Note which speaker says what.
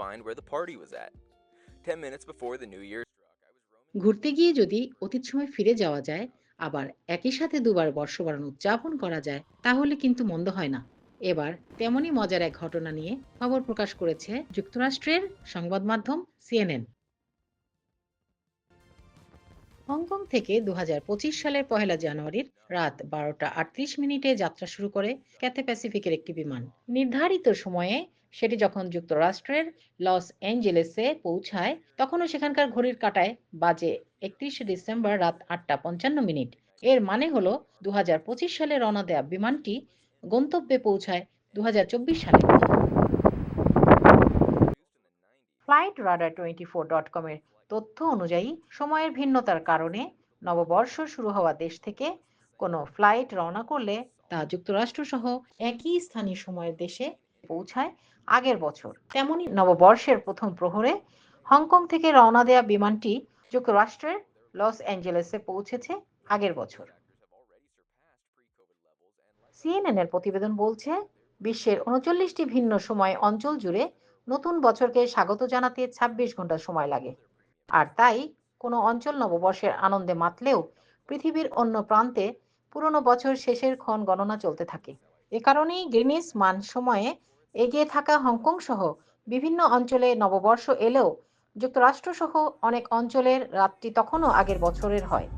Speaker 1: find where the party was at. Ten minutes before the new year.
Speaker 2: ঘুরতে গিয়ে যদি অতীত সময় ফিরে যাওয়া যায়, আবার একই সাথে দুবার বর্ষবরণ উদযাপন করা যায়, তাহলে কিন্তু মন্দ হয় না এবার তেমনই মজার এক ঘটনা নিয়ে খবর প্রকাশ করেছে যুক্তরাষ্ট্রের সংবাদ মাধ্যম সিএনএন হংকং থেকে দু হাজার পঁচিশ সালের পহেলা জানুয়ারির রাত বারোটা আটত্রিশ মিনিটে যাত্রা শুরু করে ক্যাথে প্যাসিফিকের একটি বিমান নির্ধারিত সময়ে সেটি যখন যুক্তরাষ্ট্রের লস অ্যাঞ্জেলেসে পৌঁছায়, তখনও সেখানকার ঘড়ির কাঁটায় বাজে একত্রিশে ডিসেম্বর রাত আটটা পঞ্চান্ন মিনিট। এর মানে হলো দু সালে রওনা দেয়া বিমানটি গন্তব্যে পৌঁছায় দুহাজার চব্বিশ সালে। Flight radar twenty four dot কমের তথ্য অনুযায়ী সময়ের ভিন্নতার কারণে নববর্ষ শুরু হওয়া দেশ থেকে কোনো ফ্লাইট রওনা করলে তা যুক্তরাষ্ট্র সহ একই স্থানীয় সময়ের দেশে পৌঁছায় আগের বছর। তেমনি নববর্ষের প্রথম প্রহরে হংকং থেকে রওনা দেয়া বিমানটি যুক্তরাষ্ট্রের লস অ্যাঞ্জেলেসে পৌঁছেছে আগের বছর। সিএনএন এর প্রতিবেদন বলছে, বিশ্বের উনচল্লিশটি ভিন্ন সময় অঞ্চল জুড়ে নতুন বছরকে স্বাগত জানাতে ২৬ ঘণ্টা সময় লাগে। আর তাই কোনো অঞ্চল নববর্ষের আনন্দে মাতলেও পৃথিবীর অন্য প্রান্তে পুরনো বছর শেষের ক্ষণ গণনা চলতে থাকে। এ কারণেই গ্রিনিস মান সময়ে এগিয়ে থাকা হংকং সহ বিভিন্ন অঞ্চলে নববর্ষ এলেও যুক্তরাষ্ট্র সহ অনেক অঞ্চলের রাতটি তখনও আগের বছরের হয়।